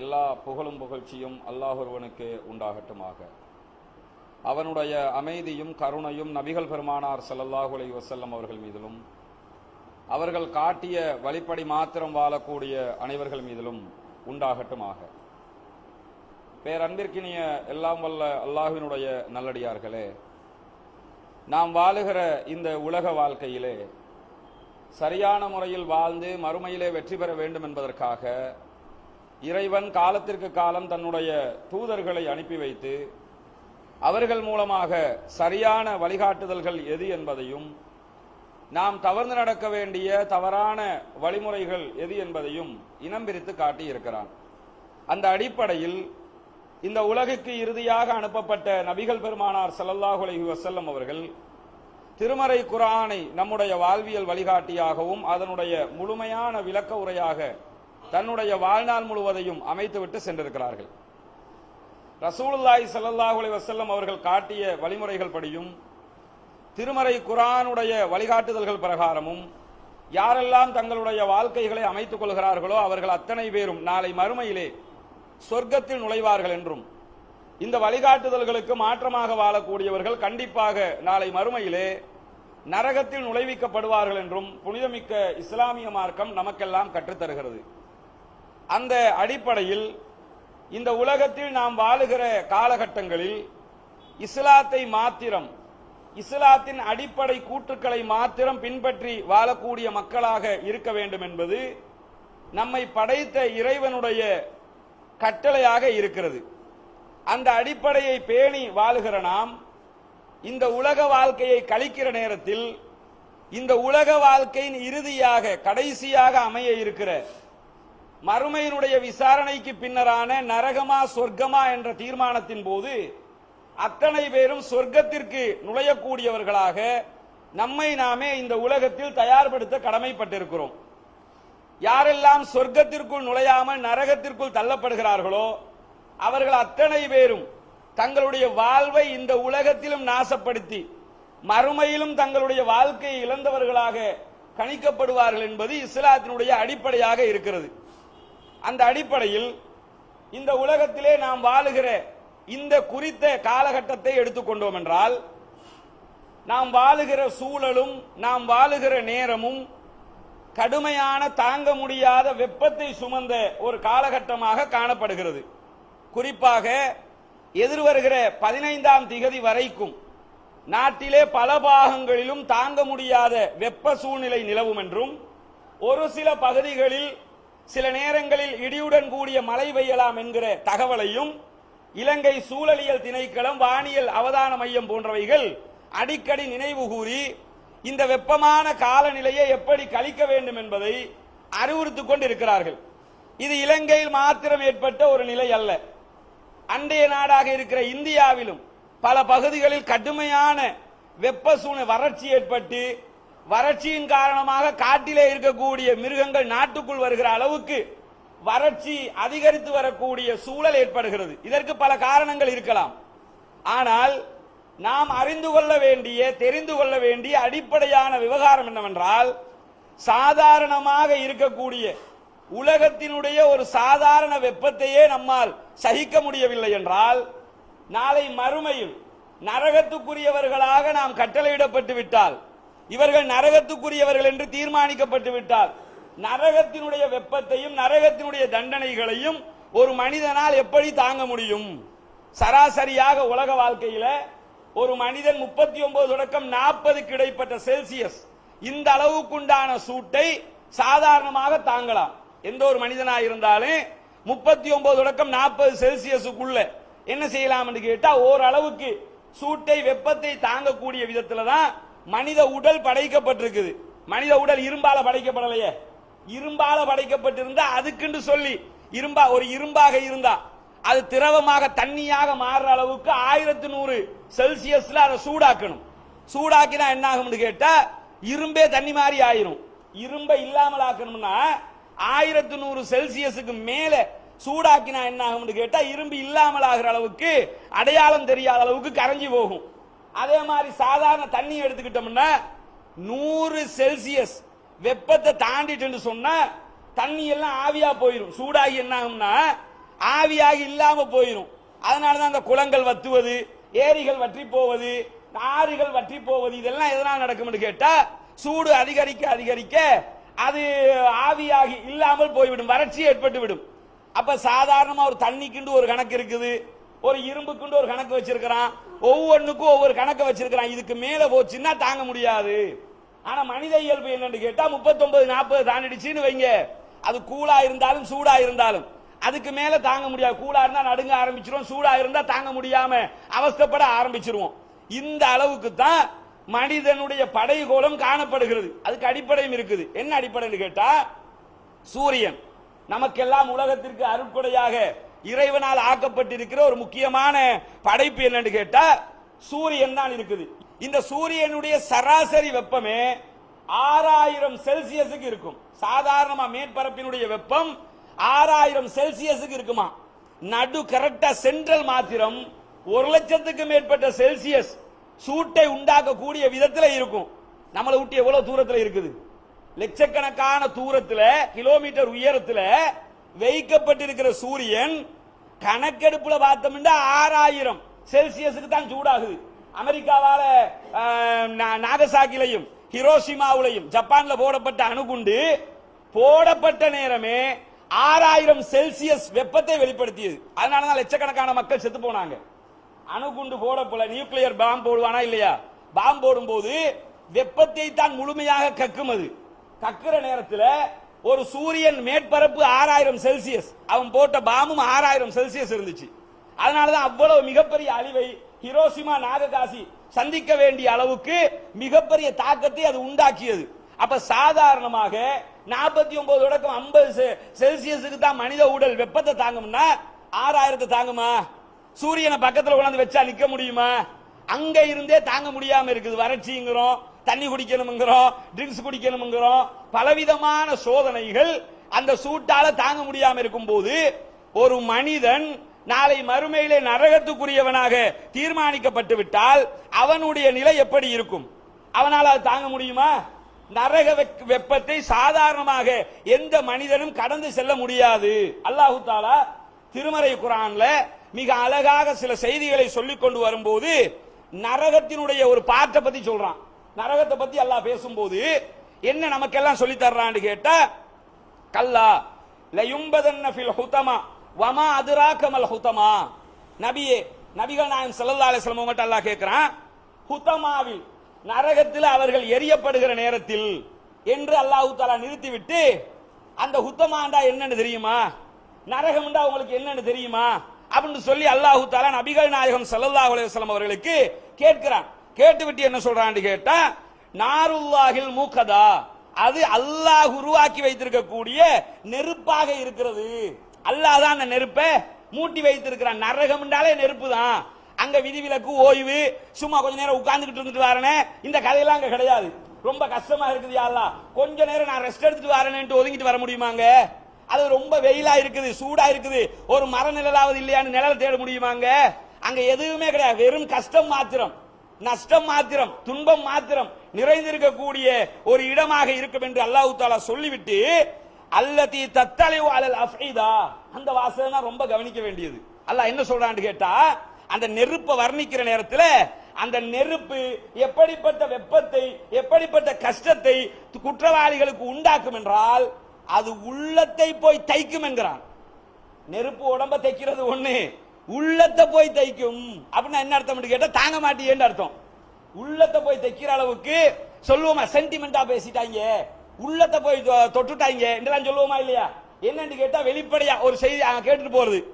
எல்லா புகழும் புகழ்ச்சியும் அல்லாஹ் ஒருவனுக்கு உண்டாகட்டுமாக. அவனுடைய அமைதியும் கருணையும் நபிகள் பெருமானார் சல்லல்லாஹுலை வசல்லம் அவர்கள் மீதிலும் அவர்கள் காட்டிய வழிப்படி மாத்திரம் வாழக்கூடிய அனைவர்கள் மீதிலும் உண்டாகட்டுமாக. பேரன்பிற்கினிய எல்லாம் வல்ல அல்லாஹினுடைய நல்லடியார்களே நாம் வாழுகிற இந்த உலக வாழ்க்கையிலே சரியான முறையில் வாழ்ந்து மறுமையிலே வெற்றி பெற வேண்டும் என்பதற்காக இறைவன் காலத்திற்கு காலம் தன்னுடைய தூதர்களை அனுப்பி வைத்து அவர்கள் மூலமாக சரியான வழிகாட்டுதல்கள் எது என்பதையும் நாம் தவறு நடக்க வேண்டிய தவறான வழிமுறைகள் எது என்பதையும் இனம் பிரித்து காட்டியிருக்கிறான் அந்த அடிப்படையில் இந்த உலகுக்கு இறுதியாக அனுப்பப்பட்ட நபிகள் பெருமானார் ஸல்லல்லாஹு அலைஹி அவர்கள் திருமறை குரானை நம்முடைய வாழ்வியல் வழிகாட்டியாகவும் அதனுடைய முழுமையான விளக்க உரையாக தன்னுடைய வாழ்நாள் முழுவதையும் அமைத்துவிட்டு சென்றிருக்கிறார்கள். ரசூலுல்லாய் ஸல்லல்லாஹு அலைஹி அவர்கள் காட்டிய வழிமுறைகள் படியும் திருமறை குரானுடைய வழிகாட்டுதல்கள் பிரகாரமும் யாரெல்லாம் தங்களுடைய வாழ்க்கைகளை அமைத்துக் கொள்கிறார்களோ அவர்கள் அத்தனை பேரும் நாளை மறுமையிலே சொர்க்கத்தில் நுழைவார்கள் என்றும் இந்த வழிகாட்டுதல்களுக்கு மாற்றமாக வாழக்கூடியவர்கள் கண்டிப்பாக நாளை மறுமையிலே நரகத்தில் நுழைவிக்கப்படுவார்கள் என்றும் புனிதமிக்க இஸ்லாமிய மார்க்கம் நமக்கெல்லாம் கற்றுத்தருகிறது. அந்த அடிப்படையில் இந்த உலகத்தில் நாம் வாழுகிற காலகட்டங்களில் இஸ்லாத்தை மாத்திரம் இஸ்லாத்தின் அடிப்படை கூற்றுக்களை மாத்திரம் பின்பற்றி வாழக்கூடிய மக்களாக இருக்க வேண்டும் என்பது நம்மை படைத்த இறைவனுடைய கட்டளையாக இருக்கிறது. அந்த அடிப்படையை பேணி வாழுகிற நாம் இந்த உலக வாழ்க்கையை கழிக்கிற நேரத்தில் இந்த உலக வாழ்க்கையின் இறுதியாக கடைசியாக அமைய இருக்கிற மறுமையினுடைய விசாரணைக்கு பின்னரான நரகமா சொர்க்கமா என்ற தீர்மானத்தின் போது அத்தனை பேரும் சொர்க்கத்திற்கு நுழையக்கூடியவர்களாக நம்மை நாமே இந்த உலகத்தில் தயார்படுத்த கடமைப்பட்டிருக்கிறோம். யாரெல்லாம் சொர்க்கத்திற்குள் நுழையாமல் நரகத்திற்குள் தள்ளப்படுகிறார்களோ அவர்கள் அத்தனை பேரும் தங்களுடைய வாழ்வை இந்த உலகத்திலும் நாசப்படுத்தி மறுமையிலும் தங்களுடைய வாழ்க்கையை இழந்தவர்களாக கணிக்கப்படுவார்கள் என்பது இஸ்லாத்தினுடைய அடிப்படையாக இருக்கிறது. அந்த அடிப்படையில் இந்த உலகத்திலே நாம் வாழுகிற இந்த குறித்த காலகட்டத்தை எடுத்துக்கொண்டோம் என்றால் நாம் வாழுகிற சூழலும் நாம் வாழுகிற நேரமும் கடுமையான தாங்க முடியாத வெப்பத்தை சுமந்த ஒரு காலகட்டமாக காணப்படுகிறது. குறிப்பாக எதிர்வருகிற பதினைந்தாம் திகதி வரைக்கும் நாட்டிலே பல பாகங்களிலும் தாங்க முடியாத வெப்ப சூழ்நிலை நிலவும் என்றும் ஒரு சில பகுதிகளில் சில நேரங்களில் இடியுடன் கூடிய மழை பெய்யலாம் என்கிற தகவலையும் இலங்கை சூழலியல் திணைக்களம் வானியல் அவதான மையம் போன்றவைகள் அடிக்கடி நினைவு கூறி இந்த வெப்பமான காலநிலையை எப்படி கழிக்க வேண்டும் என்பதை அறிவுறுத்திக் கொண்டிருக்கிறார்கள். இது இலங்கையில் மாத்திரம் ஏற்பட்ட ஒரு நிலை அல்ல. அண்டைய நாடாக இருக்கிற இந்தியாவிலும் பல பகுதிகளில் கடுமையான வெப்ப சூழ்நிலை வறட்சி ஏற்பட்டு வறட்சியின் காரணமாக காட்டிலே இருக்கக்கூடிய மிருகங்கள் நாட்டுக்குள் வருகிற அளவுக்கு வறட்சி அதிகரித்து வரக்கூடிய சூழல் ஏற்படுகிறது. இதற்கு பல காரணங்கள் இருக்கலாம். ஆனால் நாம் அறிந்து கொள்ள வேண்டிய தெரிந்து கொள்ள வேண்டிய அடிப்படையான விவகாரம் என்னவென்றால் சாதாரணமாக இருக்கக்கூடிய உலகத்தினுடைய ஒரு சாதாரண வெப்பத்தையே நம்மால் சகிக்க முடியவில்லை என்றால் நாளை மறுமையில் நரகத்துக்குரியவர்களாக நாம் கட்டளையிடப்பட்டு விட்டால் இவர்கள் நரகத்துக்குரியவர்கள் என்று தீர்மானிக்கப்பட்டு விட்டால் நரகத்தினுடைய வெப்பத்தையும் நரகத்தினுடைய தண்டனைகளையும் ஒரு மனிதனால் எப்படி தாங்க முடியும்? சராசரியாக உலக வாழ்க்கையில ஒரு மனிதன் முப்பத்தி ஒன்பது தொடக்கம் நாற்பதுக்கு இடைப்பட்ட செல்சியஸ். இந்த அளவுக்குண்டான சூட்டை சாதாரணமாக தாங்கலாம். எந்த ஒரு மனிதனாக இருந்தாலும் முப்பத்தி ஒன்பது தொடக்கம் நாற்பது செல்சியஸுக்குள்ள என்ன செய்யலாம் என்று கேட்டா ஓரளவுக்கு சூட்டை வெப்பத்தை தாங்கக்கூடிய விதத்துல தான் மனித உடல் படைக்கப்பட்டிருக்குது. மனித உடல் இரும்பால படைக்கப்படலையே. இரும்பால படைக்கப்பட்டிருந்தா அதுக்குன்னு சொல்லி இரும்பா ஒரு இரும்பாக இருந்தா அது திரவமாக தண்ணியாக மாறுற அளவுக்கு ஆயிரத்தி நூறு செல்சியஸ்ல அதை சூடாக்கணும். சூடாக்கினா என்ன ஆகும்னு கேட்டா இரும்பே தண்ணி மாதிரி ஆயிரும். இரும்பை இல்லாமல் ஆக்கணும்னா ஆயிரத்தி நூறு செல்சியஸுக்கு மேல சூடாக்கினா என்ன ஆகும்னு கேட்டா இரும்பு இல்லாமல் ஆகிற அளவுக்கு அடையாளம் தெரியாத அளவுக்கு கரைஞ்சி போகும். அதே மாதிரி சாதாரண தண்ணி எடுத்துக்கிட்டோம்னா நூறு செல்சியஸ் வெப்பத்தை தாண்டிட்டு சொன்னா தண்ணி எல்லாம் ஆவியா போயிடும் சூடாகி என்ன ஆகும்னா ஆவியாகி இல்லாம போயிடும் அதனாலதான் அந்த குளங்கள் வத்துவது ஏரிகள் வற்றி போவது ஆறுகள் வற்றி போவது இதெல்லாம் எதனால் நடக்கும்னு கேட்டா சூடு அதிகரிக்க அதிகரிக்க அது ஆவியாகி இல்லாமல் போய்விடும். வறட்சி ஏற்பட்டு விடும் அப்ப சாதாரணமா ஒரு தண்ணிக்குண்டு ஒரு கணக்கு இருக்குது. ஒரு இரும்புக்குண்டு ஒரு கணக்கு வச்சிருக்கிறான். ஒவ்வொன்றுக்கும் ஒவ்வொரு கணக்கு வச்சிருக்கிறான். இதுக்கு மேல போச்சுன்னா தாங்க முடியாது. ஆனா மனித இயல்பு என்னன்னு கேட்டா 39 நாற்பது தாண்டிடுச்சுன்னு வைங்க. அது கூலா இருந்தாலும் சூடா இருந்தாலும். அதுக்கு மேல தாங்க முடியாது. கூலா இருந்தா நடுங்க ஆரம்பிச்சிரும். சூடா இருந்தா தாங்க முடியாம அவஸ்தைப்பட ஆரம்பிச்சிருவோம். இந்த அளவுக்கு தான் மனிதனுடைய படைகோலம் காணப்படுகிறது. அதுக்கு அடிப்படையும் இருக்குது. என்ன அடிப்படைன்னு கேட்டா சூரியன். நமக்கெல்லாம் உலகத்திற்கு அருட்கொடையாக இறைவனால் ஆக்கப்பட்டிருக்கிற ஒரு முக்கியமான படைப்பு என்னன்னு கேட்டா சூரியன் தான் இருக்குது. இந்த சூரியனுடைய சராசரி வெப்பமே ஆறாயிரம் செல்சியஸுக்கு இருக்கும். சாதாரணமா மேற்பரப்பினுடைய வெப்பம் ஆறாயிரம் செல்சியஸுக்கு இருக்குமா? நடு கரெக்டா சென்ட்ரல் மாத்திரம் ஒரு லட்சத்துக்கு மேற்பட்ட செல்சியஸ் சூட்டை உண்டாக்கக்கூடிய விதத்தில் இருக்கும். நம்மளை விட்டு எவ்வளவு தூரத்தில் இருக்குது? லட்சக்கணக்கான தூரத்தில் கிலோமீட்டர் உயரத்தில் வைக்கப்பட்டிருக்கிற சூரியன் கணக்கெடுப்புல பார்த்தோம்னா ஆறாயிரம் செல்சியஸுக்கு தான் சூடாகுது. அமெரிக்காவால நாகசாக்கிலையும் ஹிரோஷிமாவுலையும் ஜப்பான்ல போடப்பட்ட அணுகுண்டு போடப்பட்ட நேரமே ஆறாயிரம் செல்சியஸ் வெப்பத்தை வெளிப்படுத்தியது. அதனாலதான் லட்சக்கணக்கான மக்கள் செத்து போனாங்க. அணுகுண்டு போடப்போல நியூக்ளியர் பாம்பு போடுவானா இல்லையா? பாம்பு போடும்போது வெப்பத்தை தான் முழுமையாக கக்கும் அது கக்குற நேரத்தில் ஒரு சூரியன் மேற்பரப்பு ஆறாயிரம் செல்சியஸ். அவன் போட்ட பாமும் ஆறாயிரம் செல்சியஸ் இருந்துச்சு. அதனாலதான் அவ்வளவு மிகப்பெரிய அழிவை ஹிரோசிமா நாககாசி சந்திக்க வேண்டிய அளவுக்கு மிகப்பெரிய தாக்கத்தை அது உண்டாக்கியது. அப்ப சாதாரணமாக நாற்பத்தி ஒன்பது தொடக்கம் ஐம்பது செல்சியஸுக்கு தான் மனித உடல் வெப்பத்தை தாங்கும்னா ஆறாயிரத்தை தாங்குமா? சூரியனை பக்கத்துல கொண்டாந்து வச்சா நிக்க முடியுமா? அங்க இருந்தே தாங்க முடியாம இருக்குது. வறட்சிங்கிறோம். தண்ணி குடிக்கணுங்கிறோம் ட்ரிங்க்ஸ் குடிக்கணுங்கிறோம் பலவிதமான சோதனைகள் அந்த சூட்டால தாங்க முடியாம இருக்கும்போது ஒரு மனிதன் நாளை மறுமையிலே நரகத்துக்குரியவனாக தீர்மானிக்கப்பட்டு விட்டால் அவனுடைய நிலை எப்படி இருக்கும்? அவனால் அது தாங்க முடியுமா? நரக வெக்- வெப்பத்தை சாதாரணமாக எந்த மனிதனும் கடந்து செல்ல முடியாது. அல்லாஹு தாலா திருமறை குரான்ல மிக அழகாக சில செய்திகளை சொல்லிக் கொண்டு வரும்போது நரகத்தினுடைய ஒரு பாட்டை பத்தி சொல்றான். நரகத்தை பத்தி அல்லாஹ் பேசும்போது என்ன நமக்கெல்லாம் சொல்லி தர்றான்னு கேட்டா கல்லா லயும்பதன்ன ஃபில் ஹுதமா வமா அதுராக்கமல் ஹுதமா. நபியே நபிகள் நாயகம் ஸல்லல்லாஹு அலைஹி வஸல்லம் உங்கள்ட்ட அல்லாஹ் கேட்கிறான் ஹுதமாவில் நரகத்தில் அவர்கள் எரியப்படுகிற நேரத்தில் என்று அல்லாஹ் தஆலா நிறுத்திவிட்டு அந்த ஹுத்தமாண்டா என்னன்னு தெரியுமா? நரகம்டா உங்களுக்கு என்னன்னு தெரியுமா? அப்படின்னு சொல்லி அல்லாஹு தாலா நபிகள் நாயகம் ஸல்லல்லாஹு அலைஹி அவர்களுக்கு கேட்கிறான். கேட்டுவிட்டு என்ன சொல்றான்னு கேட்டா நாருல்லாஹில் மூக்கதா அது அல்லாஹ் உருவாக்கி வைத்திருக்கக்கூடிய நெருப்பாக இருக்கிறது. அல்லாஹ் தான் அந்த நெருப்பை மூட்டி வைத்திருக்கிறான். நரகம்ன்றாலே நெருப்பு தான். அங்க விதிவிலக்கு ஓய்வு சும்மா கொஞ்ச நேரம் உட்கார்ந்துக்கிட்டு இருந்துட்டு வரனே இந்த கதையெல்லாம் அங்க கிடையாது. ரொம்ப கஷ்டமா இருக்குது யாரா கொஞ்ச நேரம் நான் ரெஸ்ட் எடுத்துட்டு வரேன்ட்டு ஒதுங்கிட்டு வர முடியுமாங்க அது ரொம்ப வெயிலா இருக்குது சூடா இருக்குது. ஒரு மர நிழலாவது இல்லையான்னு நிழலை தேட முடியுமாங்க அங்க எதுவுமே கிடையாது. வெறும் கஷ்டம் மாத்திரம். நஷ்டம் மாத்திரம் துன்பம் மாத்திரம் நிறைந்திருக்கக்கூடிய ஒரு இடமாக இருக்கும் என்று அல்லாஹு தாலா சொல்லிவிட்டு அல்லதி தத்தலைவு அலல் அஃபைதா அந்த வாசகம் தான் ரொம்ப கவனிக்க வேண்டியது. அல்லாஹ் என்ன சொல்றான்னு கேட்டா அந்த நெருப்பை வர்ணிக்கிற நேரத்தில் அந்த நெருப்பு எப்படிப்பட்ட வெப்பத்தை எப்படிப்பட்ட கஷ்டத்தை குற்றவாளிகளுக்கு உண்டாக்கும் என்றால் அது உள்ளத்தை போய் தைக்கும் என்கிறான். நெருப்பு உடம்ப தைக்கிறது ஒண்ணு உள்ளத்தை போய் தைக்கும். அப்படின்னா என்ன அர்த்தம் கேட்டா தாங்க மாட்டியேன்னு அர்த்தம். உள்ளத்தை போய் தைக்கிற அளவுக்கு சொல்லுவோமா? சென்டிமெண்டா பேசிட்டாங்க. உள்ளத்தை போய் தொ- தொட்டுட்டாங்க. என்றெல்லாம் சொல்லுவோமா இல்லையா? என்னன்னு கேட்டா வெளிப்படையா ஒரு செய்தி அங்க கேட்டுட்டு போறது.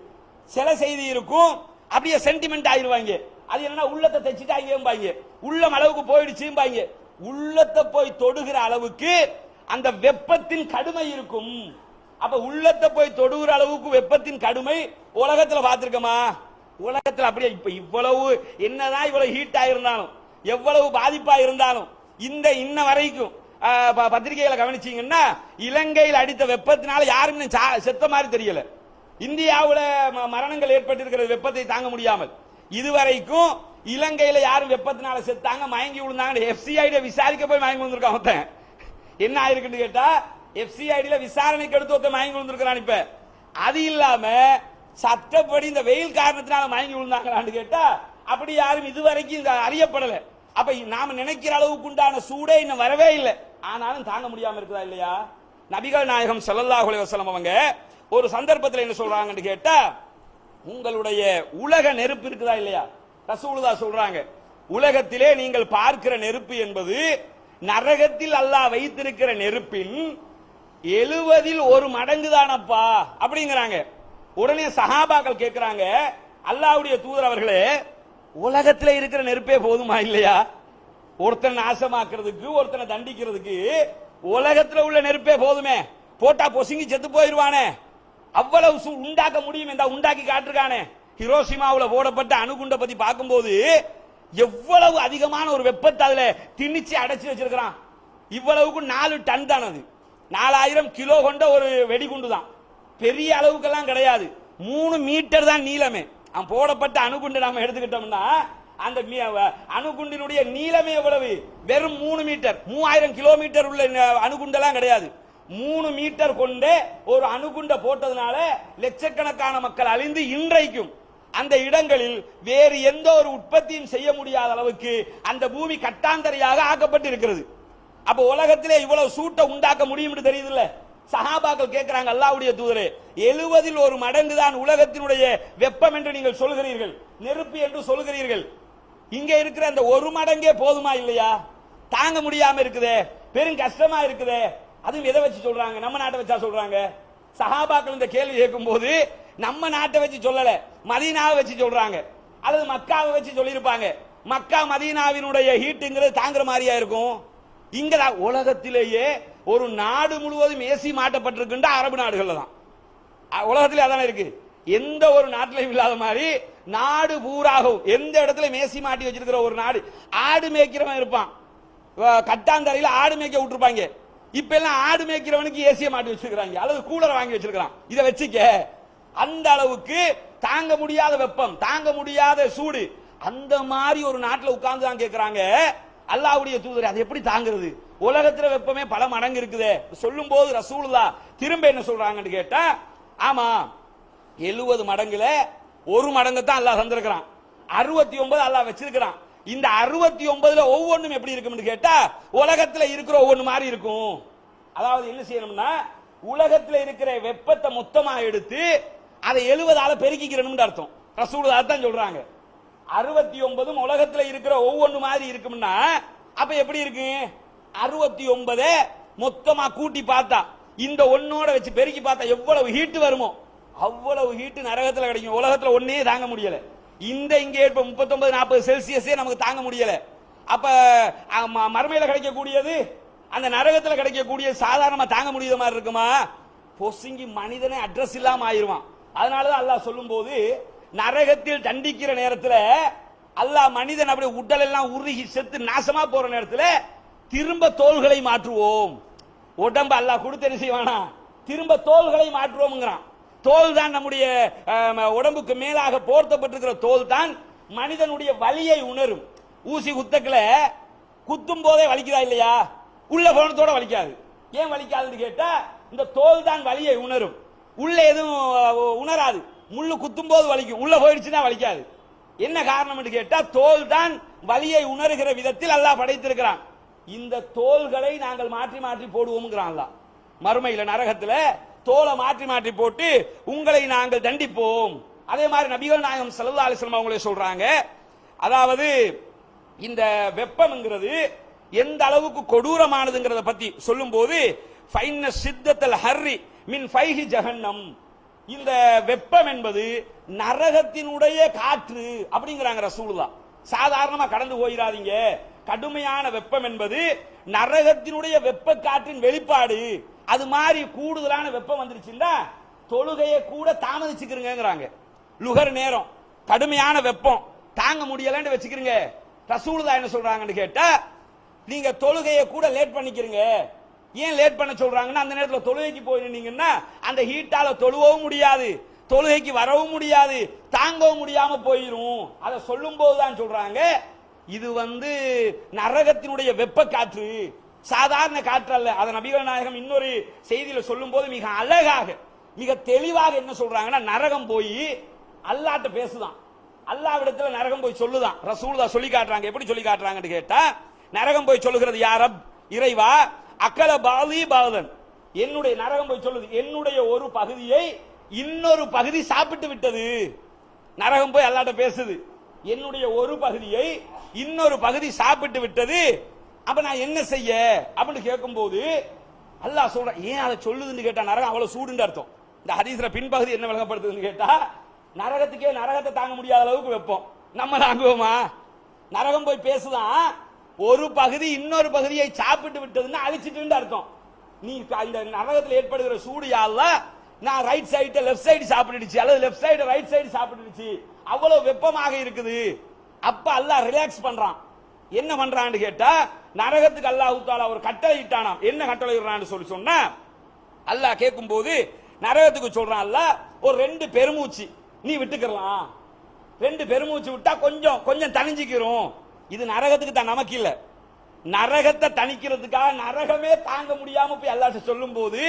சில செய்தி இருக்கும் அப்படியே சென்டிமெண்ட் ஆயிருவாங்க. அது என்னன்னா உள்ளத்தை தைச்சிட்டாங்க உள்ளம் அளவுக்கு போயிடுச்சும்பாங்க. உள்ளத்தை போய் தொடுகிற அளவுக்கு அந்த வெப்பத்தின் கடுமை இருக்கும். அப்ப உள்ளத்தை போய் தொடுகிற அளவுக்கு வெப்பத்தின் கடுமை உலகத்துல பாத்திருக்கமா உலகத்துல அப்படியே இப்ப இவ்வளவு என்னதான் இவ்வளவு ஹீட் ஆயிருந்தாலும் எவ்வளவு பாதிப்பா இருந்தாலும் இந்த இன்ன வரைக்கும் ப- பத்திரிகைகளை கவனிச்சீங்கன்னா இலங்கையில் அடித்த வெப்பத்தினால யாருமே சா- செத்த மாதிரி தெரியல. இந்தியாவில் ம- மரணங்கள் ஏற்பட்டிருக்கிற வெப்பத்தை தாங்க முடியாமல். இதுவரைக்கும் இலங்கையில யாரும் வெப்பத்தினால செத்தாங்க மயங்கி விழுந்தாங்க எஃப்சிஐட விசாரிக்க போய் மயங்கி விழுந்திருக்கான் என்ன ஆயிருக்குன்னு கேட்டா எஃப்சிஐடியில் விசாரணைக்கு எடுத்து ஒருத்தன் மயங்கி விழுந்திருக்கிறான் இப்ப. அது இல்லாம சட்டப்படி இந்த வெயில் காரணத்தினால மயங்கி விழுந்தாங்களான்னு கேட்டா அப்படி யாரும் இதுவரைக்கும் இந்த அறியப்படல. அப்ப நாம நினைக்கிற அளவுக்கு உண்டான சூடே இன்னும் வரவே இல்லை. ஆனாலும் தாங்க முடியாம இருக்குதா இல்லையா? நபிகள் நாயகம் ஸல்லல்லாஹு அலைஹி அவங்க ஒரு சந்தர்ப்பத்தில் என்ன சொல்றாங்கன்னு கேட்டா உங்களுடைய உலக நெருப்பு இருக்குதா இல்லையா? ரசூலுதா சொல்றாங்க உலகத்திலே நீங்கள் பார்க்கிற நெருப்பு என்பது நரகத்தில் அல்லாஹ் வைத்திருக்கிற நெருப்பின் எழுவதில் ஒரு மடங்கு தானப்பா அப்படிங்கிறாங்க. உடனே சஹாபாக்கள் கேட்கிறாங்க அல்லாவுடைய தூதர் அவர்களே உலகத்தில் இருக்கிற நெருப்பே போதுமா இல்லையா? ஒருத்தனை நாசமாக்குறதுக்கு ஒருத்தனை தண்டிக்கிறதுக்கு உலகத்தில் உள்ள நெருப்பே போதுமே. போட்டா பொசுங்கி செத்து போயிருவானே. அவ்வளவு சு- உண்டாக்க முடியும் இந்த உண்டாக்கி காட்டிருக்கானே. ஹிரோஷிமாவுல போடப்பட்ட அணுகுண்ட பத்தி பார்க்கும்போது எவ்வளவு அதிகமான ஒரு வெப்பத்தை அதுல திணிச்சு அடைச்சி வச்சிருக்கிறான். இவ்வளவுக்கு நாலு டன் தான் அது. நாலாயிரம் கிலோ கொண்ட ஒரு வெடிகுண்டு தான் பெரிய அளவுக்கெல்லாம் கிடையாது. மூணு மீட்டர் தான் நீளமே. அவன் போடப்பட்ட அணுகுண்டு நாம எடுத்துக்கிட்டோம்னா அந்த மீ- அணுகுண்டினுடைய நீளமே எவ்வளவு? வெறும் மூணு மீட்டர். மூவாயிரம் கிலோமீட்டர் உள்ள அணுகுண்டெல்லாம் கிடையாது. மூணு மீட்டர் கொண்டு ஒரு அணுகுண்ட போட்டதுனால லட்சக்கணக்கான மக்கள் அழிந்து இன்றைக்கும் அந்த இடங்களில் வேறு எந்த ஒரு உற்பத்தியும் செய்ய முடியாத அளவுக்கு அந்த பூமி கட்டாந்தரையாக ஆக்கப்பட்டு இருக்கிறது அப்ப உலகத்திலே இவ்வளவு சூட்டை உண்டாக்க முடியும்னு தெரியுதுல்ல? சஹாபாக்கள் கேட்கிறாங்க அல்லாவுடைய தூதரே எழுவதில் ஒரு மடங்கு தான் உலகத்தினுடைய வெப்பம் என்று நீங்கள் சொல்கிறீர்கள் நெருப்பு என்று சொல்கிறீர்கள் இங்க இருக்கிற அந்த ஒரு மடங்கே போதுமா இல்லையா? தாங்க முடியாம இருக்குதே பெரும் கஷ்டமா இருக்குதே. அதுவும் எதை வச்சு சொல்றாங்க? நம்ம நாட்டை வச்சா சொல்றாங்க. சஹாபாக்கள் இந்த கேள்வி கேட்கும் போது நம்ம நாட்டை வச்சு சொல்லல மதீனாவை வச்சு சொல்றாங்க. அல்லது மக்காவை வச்சு சொல்லியிருப்பாங்க. மக்கா மதீனாவினுடைய ஹீட்டுங்கிறது தாங்குற மாதிரியா இருக்கும்? இங்க உலகத்திலேயே ஒரு நாடு முழுவதும் ஏசி மாட்டப்பட்டிருக்கின்ற அரபு நாடுகள்ல தான். உலகத்திலே அதான இருக்கு? எந்த ஒரு நாட்டிலையும் இல்லாத மாதிரி நாடு பூராகவும் எந்த இடத்துல மேசி மாட்டி வச்சிருக்கிற ஒரு நாடு ஆடு மேய்க்கிறவன் இருப்பான். கட்டாந்தரையில் ஆடு மேய்க்க விட்டுருப்பாங்க. இப்ப எல்லாம் ஆடு மேய்க்கிறவனுக்கு ஏசிய மாட்டி வச்சிருக்காங்க அல்லது கூலரை வாங்கி வச்சிருக்கான் இதை வச்சுக்க அந்த அளவுக்கு தாங்க முடியாத வெப்பம் தாங்க முடியாத சூடு அந்த மாதிரி ஒரு நாட்டில் உட்கார்ந்து தான் கேட்கிறாங்க அல்லாவுடைய தூதர் அது எப்படி தாங்குறது? உலகத்துல வெப்பமே பல மடங்கு இருக்குதே. சொல்லும் போது ரசூலுல்லா திரும்ப என்ன சொல்றாங்கன்னு கேட்டா ஆமா எழுபது மடங்குல ஒரு மடங்கு தான் அல்லாஹ் தந்திருக்கிறான். அறுபத்தி ஒன்பது அல்லாஹ் வச்சிருக்கிறான். இந்த அறுபத்தி ஒன்பதுல ஒவ்வொன்றும் எப்படி இருக்கும்னு கேட்டா உலகத்துல இருக்கிற ஒவ்வொன்று மாதிரி இருக்கும். அதாவது என்ன செய்யணும்னா உலகத்துல இருக்கிற வெப்பத்தை மொத்தமா எடுத்து அதை எழுபதால பெருக்கிக்கிறணும்னு அர்த்தம். ரசூலுல்லா தான் சொல்றாங்க. அறுபத்தி ஒன்பதும் உலகத்துல இருக்கிற ஒவ்வொன்று மாதிரி இருக்கும்னா அப்ப எப்படி இருக்கு? அறுபத்தி ஒன்பது மொத்தமா கூட்டி பார்த்தா இந்த ஒன்னோட வச்சு பெருக்கி பார்த்தா எவ்வளவு ஹீட் வருமோ அவ்வளவு ஹீட்டு நரகத்துல கிடைக்கும். உலகத்துல ஒன்னே தாங்க முடியல. இந்த இங்க இப்ப முப்பத்தொன்பது நாற்பது செல்சியஸே நமக்கு தாங்க முடியல. அப்ப ம- மறுமையில கிடைக்கக்கூடியது அந்த நரகத்துல கிடைக்கக்கூடிய சாதாரணமா தாங்க முடியாத மாதிரி இருக்குமா? பொசுங்கி மனிதனே அட்ரஸ் இல்லாம ஆயிருவான். அதனாலதான் அல்லாஹ் சொல்லும்போது நரகத்தில் தண்டிக்கிற நேரத்தில் அல்லாஹ் மனிதன் அப்படி உடல் எல்லாம் உருகி செத்து நாசமா போற நேரத்தில் திரும்ப தோள்களை மாற்றுவோம். உடம்பு அல்லாஹ் கொடுத்து என்ன செய்வானா? திரும்ப தோள்களை மாற்றுவோம்ங்கிறான். தோல் தான் நம்முடைய உடம்புக்கு மேலாக போர்த்தப்பட்டிருக்கிற தோல் தான் மனிதனுடைய வலியை உணரும். ஊசி குத்தக்கல குத்தும் போதே வலிக்குதா இல்லையா? உள்ள போனத்தோட வலிக்காது. ஏன் வலிக்காதுன்னு கேட்டா இந்த தோல் தான் வலியை உணரும். உள்ள எதுவும் உணராது. முள்ளு குத்தும் போது வலிக்கும். உள்ள போயிடுச்சுன்னா வலிக்காது. என்ன காரணம் என்று கேட்டா தோல் தான் வலியை உணர்கிற விதத்தில் அல்லாஹ் படைத்திருக்கிறான். இந்த தோள்களை நாங்கள் மாற்றி மாற்றி போடுவோம்ங்கிறான் அல்லாஹ். மறுமையில் நரகத்தில் தோலை மாற்றி மாற்றி போட்டு உங்களை நாங்கள் தண்டிப்போம். அதே மாதிரி நபிகள் நாயகம் ஸல்லல்லாஹு அலைஹி அவங்களே சொல்றாங்க அதாவது இந்த வெப்பம்ங்கிறது எந்த அளவுக்கு கொடூரமானதுங்கிறத பத்தி சொல்லும்போது ஃபைன சித்தத்தல் ஹர்ரி மின் ஃபைஹி ஜஹன்னம். இந்த வெப்பம் என்பது நரகத்தினுடைய காற்று அப்படிங்கிறாங்க ரசூலுல்லா சாதாரணமா கடந்து போயிடாதீங்க கடுமையான வெப்பம் என்பது நரகத்தினுடைய வெப்ப காற்றின் வெளிப்பாடு. அது மாதிரி கூடுதலான வெப்பம் வந்துருச்சுன்னா தொழுகையை கூட தாமதிச்சுக்கிறீங்கிறாங்க லுகர் நேரம் கடுமையான வெப்பம். தாங்க முடியலன்னு வச்சுக்கிறீங்க. ரசூலுதா என்ன சொல்றாங்கன்னு கேட்டா நீங்க தொழுகையை கூட லேட் பண்ணிக்கிறீங்க. ஏன் லேட் பண்ண சொல்றாங்கன்னா அந்த நேரத்தில் தொழுகைக்கு போயிருந்தீங்கன்னா அந்த ஹீட்டால தொழுவவும் முடியாது தொழுகைக்கு வரவும் முடியாது தாங்கவும் முடியாம போயிரும். அதை சொல்லும் போதுதான் சொல்றாங்க இது வந்து நரகத்தினுடைய வெப்ப காற்று. சாதாரண காற்று அல்ல. அதை நபிகள் நாயகம் இன்னொரு செய்தியில சொல்லும் போது மிக அழகாக மிக தெளிவாக என்ன சொல்றாங்கன்னா நரகம் போய் அல்லாட்ட பேசுதான். அல்லாவிடத்துல நரகம் போய் சொல்லுதான். ரசூல்தான் சொல்லி காட்டுறாங்க. எப்படி சொல்லி காட்டுறாங்கன்னு கேட்டா நரகம் போய் சொல்லுகிறது யாரப் இறைவா அக்கல பாதி பாதன் என்னுடைய நரகம் போய் சொல்லுது என்னுடைய ஒரு பகுதியை இன்னொரு பகுதி சாப்பிட்டு விட்டது. நரகம் போய் அல்லாட்ட பேசுது என்னுடைய ஒரு பகுதியை இன்னொரு பகுதி சாப்பிட்டு விட்டது. அப்ப நான் என்ன செய்ய? அப்படின்னு கேட்கும்போது அல்லாஹ் சொல்ற ஏன் அதை சொல்லுதுன்னு கேட்டா நரகம் அவ்வளவு சூடுன்னு அர்த்தம். இந்த ஹதீஸ்ல பின்பகுதி என்ன விளங்கப்படுத்துதுன்னு கேட்டா நரகத்துக்கே நரகத்தை தாங்க முடியாத அளவுக்கு வைப்போம். நம்ம தாங்குவோமா? நரகம் போய் பேசுதான் ஒரு பகுதி இன்னொரு பகுதியை சாப்பிட்டு விட்டதுன்னா அழிச்சிட்டு அர்த்தம். நீ அந்த இந்த நரகத்தில் ஏற்படுகிற சூடு யாழ்ல நான் ரைட் சைடு லெஃப்ட் சைடு சாப்பிட்டுடுச்சு. அல்லது லெஃப்ட் சைடு ரைட் சைடு சாப்பிட்டுடுச்சு. அவ்வளவு வெப்பமாக இருக்குது. அப்ப அல்லா ரிலாக்ஸ் பண்றான். என்ன பண்றான்னு கேட்டா நரகத்துக்கு அல்லாஹ் தாலா ஒரு கட்டளை இட்டானாம். என்ன கட்டளை இடுறான்னு சொல்லி சொன்னா அல்லாஹ் கேட்கும்போது நரகத்துக்கு சொல்றான் அல்ல ஒரு ரெண்டு பெருமூச்சு. நீ விட்டுக்கலாம் ரெண்டு பெருமூச்சு விட்டா கொஞ்சம் கொஞ்சம் தணிஞ்சிக்கிறோம். இது நரகத்துக்கு தான் நமக்கு இல்ல. நரகத்தை தணிக்கிறதுக்காக நரகமே தாங்க முடியாம போய் அல்லாஹ் சொல்லும் போது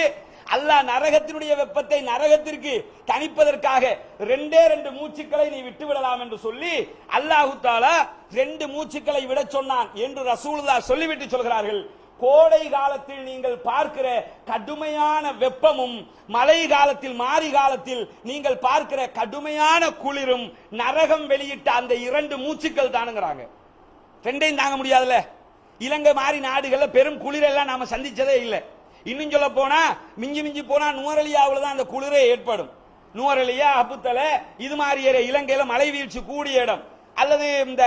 அல்லாஹ் நரகத்தினுடைய வெப்பத்தை நரகத்திற்கு தணிப்பதற்காக ரெண்டே ரெண்டு மூச்சுக்களை நீ விட்டு விடலாம் என்று சொல்லி அல்லாஹு தாலா ரெண்டு மூச்சுக்களை விட சொன்னான் என்று ரசூலுல்லா சொல்லிவிட்டு சொல்கிறார்கள். கோடை காலத்தில் நீங்கள் பார்க்கிற கடுமையான வெப்பமும் மழை காலத்தில் மாறி காலத்தில் நீங்கள் பார்க்கிற கடுமையான குளிரும் நரகம் வெளியிட்ட அந்த இரண்டு மூச்சுக்கள் தானுங்கிறாங்க. ரெண்டையும் தாங்க முடியாதுல்ல. இலங்கை மாதிரி நாடுகள்ல பெரும் குளிரெல்லாம் நாம சந்திச்சதே இல்லை. இன்னும் சொல்ல போனா மிஞ்சி மிஞ்சி போனா நுவரலியாவில் தான் அந்த குளிரே ஏற்படும். நுவரலியா அப்புத்தலை இது மாதிரி இலங்கையில மழை வீழ்ச்சி கூடிய இடம். அல்லது இந்த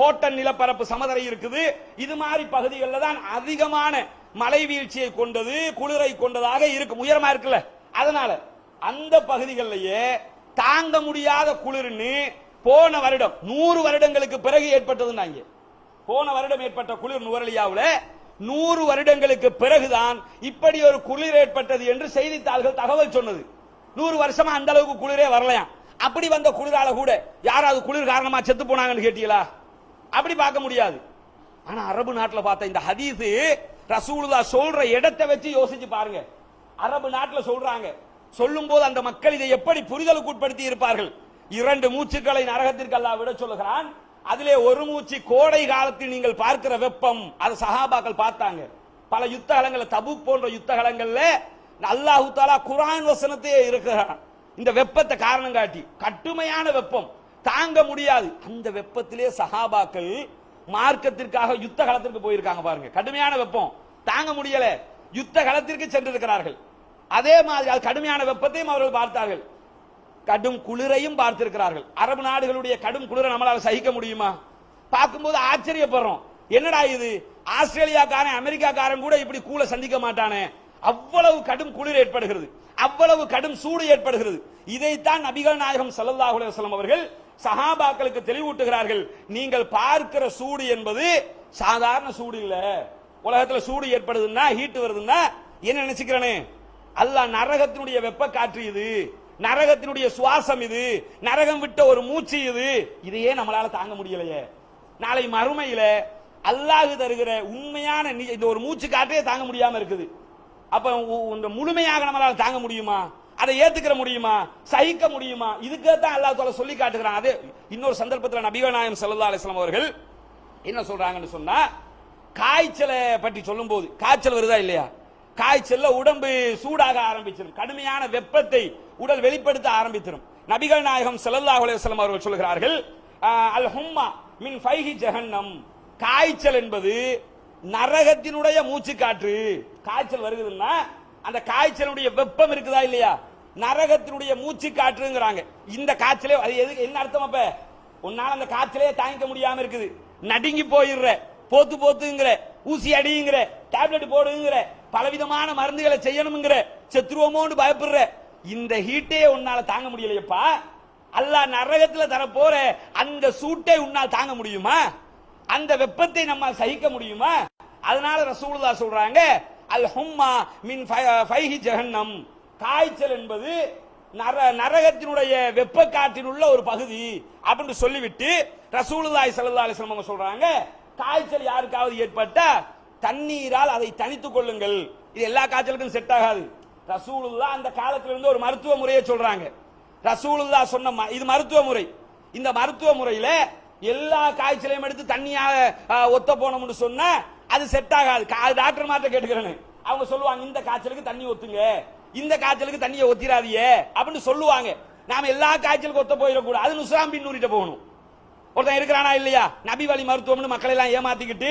ஹோட்டல் நிலப்பரப்பு சமதரை இருக்குது. இது மாதிரி பகுதிகளில் தான் அதிகமான மழை வீழ்ச்சியை கொண்டது குளிரை கொண்டதாக இருக்கும். உயரமா இருக்குல்ல. அதனால அந்த பகுதிகளிலேயே தாங்க முடியாத குளிர்னு போன வருடம் நூறு வருடங்களுக்கு பிறகு ஏற்பட்டதுன்னாங்க. போன வருடம் ஏற்பட்ட குளிர் நுவரலியாவில் நூறு வருடங்களுக்கு பிறகுதான் இப்படி ஒரு குளிர் ஏற்பட்டது என்று செய்தித்தாள்கள் தகவல் சொன்னது. நூறு வருஷமா அந்த அளவுக்கு குளிரே வரலையாம் அப்படி வந்த குளிரால கூட யாராவது குளிர் காரணமா செத்து போனாங்கன்னு கேட்டீங்களா? அப்படி பார்க்க முடியாது. ஆனா அரபு நாட்டில் பார்த்த இந்த ஹதீஸ் ரசூலுல்லா சொல்ற இடத்தை வச்சு யோசிச்சு பாருங்க. அரபு நாட்டில் சொல்றாங்க. சொல்லும் போது அந்த மக்கள் இதை எப்படி புரிதலுக்கு உட்படுத்தி இருப்பார்கள்? இரண்டு மூச்சுக்களை நரகத்திற்கு அல்லா விட சொல்லுகிறான். அதிலே ஒரு மூச்சு கோடை காலத்தில் நீங்கள் பார்க்கிற வெப்பம் அது சஹாபாக்கள் பார்த்தாங்க. பல யுத்த களங்கள்ல தபு போன்ற யுத்த களங்கள்ல அல்லாஹு தாலா குரான் வசனத்தையே இருக்கிறான். இந்த வெப்பத்தை காரணம் காட்டி கட்டுமையான வெப்பம் தாங்க முடியாது. அந்த வெப்பத்திலே சஹாபாக்கள் மார்க்கத்திற்காக யுத்த களத்திற்கு போயிருக்காங்க பாருங்க. கடுமையான வெப்பம் தாங்க முடியல. யுத்த களத்திற்கு சென்றிருக்கிறார்கள். அதே மாதிரி அது கடுமையான வெப்பத்தையும் அவர்கள் பார்த்தார்கள். கடும் குளிரையும் பார்த்திருக்கிறார்கள். அரபு நாடுகளுடைய கடும் குளிரை நம்மளால சகிக்க முடியுமா? பார்க்கும்போது ஆச்சரியப்படுறோம். என்னடா இது? ஆஸ்திரேலியாக்காரன் அமெரிக்காக்காரன் கூட இப்படி கூல சந்திக்க மாட்டானே. அவ்வளவு கடும் குளிர் ஏற்படுகிறது. அவ்வளவு கடும் சூடு ஏற்படுகிறது. இதைத்தான் நபிகள் நாயகம் ஸல்லல்லாஹு அலுவலம் அவர்கள் சஹாபாக்களுக்கு தெளிவூட்டுகிறார்கள். நீங்கள் பார்க்கிற சூடு என்பது சாதாரண சூடு இல்ல. உலகத்துல சூடு ஏற்படுதுன்னா ஹீட் வருதுன்னா என்ன நினைச்சுக்கிறனே? அல்லாஹ் நரகத்தினுடைய வெப்ப காற்று இது. நரகத்தினுடைய சுவாசம் இது. நரகம் விட்ட ஒரு மூச்சு இது. இதையே நம்மளால தாங்க முடியலையே. நாளை மறுமையில அல்லாஹ் தருகிற உண்மையான இந்த ஒரு மூச்சு காற்றே தாங்க முடியாம இருக்குது. அப்ப இந்த முழுமையாக நம்மளால தாங்க முடியுமா? அதை ஏத்துக்கிற முடியுமா? சகிக்க முடியுமா? இதுக்கே தான் அல்லாஹ் தாலா சொல்லி காட்டுகிறான். அது இன்னொரு சந்தர்ப்பத்தில் நபிகள் நாயம் ஸல்லல்லாஹு அலைஹி அவர்கள் என்ன சொல்றாங்கன்னு சொன்னா காய்ச்சலை பற்றி சொல்லும் போது காய்ச்சல் வருதா இல்லையா? காய்ச்சல்ல உடம்பு சூடாக ஆரம்பிச்சிடும் கடுமையான வெப்பத்தை உடல் வெளிப்படுத்த ஆரம்பித்திடும் நபிகள் நாயகம் ஸல்லல்லாஹு அலைஹி அவர்கள் சொல்கிறார்கள் அல் ஹும்மா மின் ஃபைஹி ஜஹன்னம். காய்ச்சல் என்பது நரகத்தினுடைய மூச்சு காற்று காய்ச்சல் வருகுதுன்னா அந்த காய்ச்சலுடைய வெப்பம் இருக்குதா இல்லையா? நரகத்தினுடைய மூச்சு காற்றுங்கிறாங்க இந்த காய்ச்சலே அது எது என்ன அர்த்தம் அப்ப? உன்னால அந்த காய்ச்சலே தாங்கிக்க முடியாம இருக்குது. நடுங்கி போயிடுற போத்து போத்துங்கிற ஊசி அடிங்கிற டேப்லெட் போடுங்கிற பலவிதமான மருந்துகளை செய்யணுங்கிற செத்துருவோமோன்னு பயப்படுற இந்த ஹீட்டே உன்னால தாங்க முடியலையப்பா. அல்லாஹ் நரகத்துல தரப்போற அந்த சூட்டை உன்னால் தாங்க முடியுமா? அந்த வெப்பத்தை நம்ம சகிக்க முடியுமா? அதனால ரசூலுல்லா சொல்றாங்க அல் ஹும்மா மின் ஃபை- ஃபைஹி ஜெகன்னம் காய்ச்சல் என்பது நர நரகத்தினுடைய வெப்ப காற்றில் உள்ள ஒரு பகுதி அப்படின்னு சொல்லிவிட்டு ரசூலுல்லாய் சல்லா அலிஸ்லாம் சொல்றாங்க காய்ச்சல் யாருக்காவது ஏற்பட்டா தண்ணீரால் அதை தனித்துக் கொள்ளுங்கள். இது எல்லா காய்ச்சலுக்கும் செட் ஆகாது. ரசூலுல்லா அந்த காலத்துல இருந்து ஒரு மருத்துவ முறையை சொல்றாங்க. ரசூலுல்லா சொன்ன இது மருத்துவ முறை. இந்த மருத்துவ முறையில எல்லா காய்ச்சலையும் எடுத்து தண்ணியாக ஒத்த போனோம்னு சொன்னா அது செட் ஆகாது. கா- டாக்டர் மாட்ட கேட்டுக்கிறேன்னு அவங்க சொல்லுவாங்க இந்த காய்ச்சலுக்கு தண்ணி ஒத்துங்க. இந்த காய்ச்சலுக்கு தண்ணியை ஒத்திராதியே அப்படின்னு சொல்லுவாங்க. நாம எல்லா காய்ச்சலுக்கு ஒத்த போயிடக்கூடாது. அது நுசாம் நூறிட்ட போகணும். ஒருத்தன் இருக்கிறானா இல்லையா? நபி வழி மருத்துவம்னு மக்களை எல்லாம் ஏமாத்திக்கிட்டு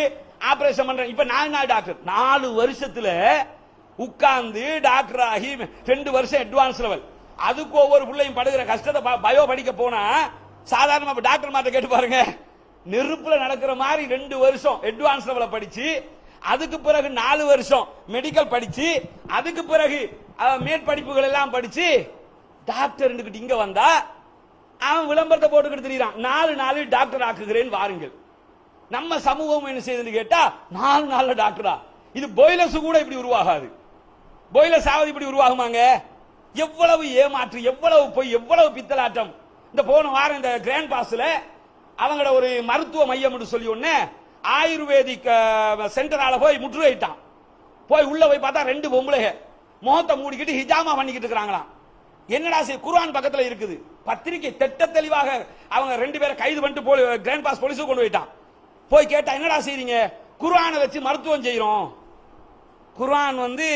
ஆபரேஷன் பண்றேன் இப்ப நாலு நாள் டாக்டர் நாலு வருஷத்துல உட்கார்ந்து டாக்டர் ஆகி ரெண்டு வருஷம் அட்வான்ஸ் லெவல் அதுக்கு ஒவ்வொரு பிள்ளையும் படுகிற கஷ்டத்தை ப- பயோ படிக்க போனா சாதாரணமா டாக்டர் மாட்ட கேட்டு பாருங்க. நெருப்புல நடக்கிற மாதிரி ரெண்டு வருஷம் அட்வான்ஸ் லெவல படிச்சு அதுக்கு பிறகு நாலு வருஷம் மெடிக்கல் படிச்சு அதுக்கு பிறகு மேற்படிப்புகள் எல்லாம் படிச்சு டாக்டர் இங்க வந்தா அவன் விளம்பரத்தை போட்டுக்கிட்டு திரியிறான். நாலு நாள் டாக்டர் ஆக்குகிறேன் வாருங்கள். நம்ம சமூகம் என்ன செய்யுதுன்னு கேட்டா நாலு நாள்ல டாக்டரா இது பாய்லர்ஸ் கூட இப்படி உருவாகாது. பாய்லர்ஸ் ஆவது இப்படி உருவாகுமாங்க? எவ்வளவு ஏமாற்று எவ்வளவு போய் எவ்வளவு பித்தலாட்டம். இந்த போன வாரம் இந்த கிராண்ட் பாஸ்ல அவங்களோட ஒரு மருத்துவ மையம் சொல்லி ஒன்னு ஆயுர்வேதிக் சென்டரால போய் முற்றுகையிட்டான். போய் உள்ள போய் பார்த்தா ரெண்டு பொம்பளைங்க. முகத்தை மூடிக்கிட்டு ஹிஜாமா பண்ணிக்கிட்டு இருக்கிறாங்களாம். என்னடா செய்ய குர்ஆன் பக்கத்துல இருக்குது. பத்திரிகை திட்ட தெளிவாக அவங்க ரெண்டு பேரை கைது பண்ணிட்டு போலி கிராண்ட் பாஸ் போலீஸுக்கு கொண்டு போயிட்டான். போய் கேட்டா என்னடா செய்றீங்க? குர்ஆனை வச்சு மருத்துவம் செய்யறோம் குர்ஆன் வந்து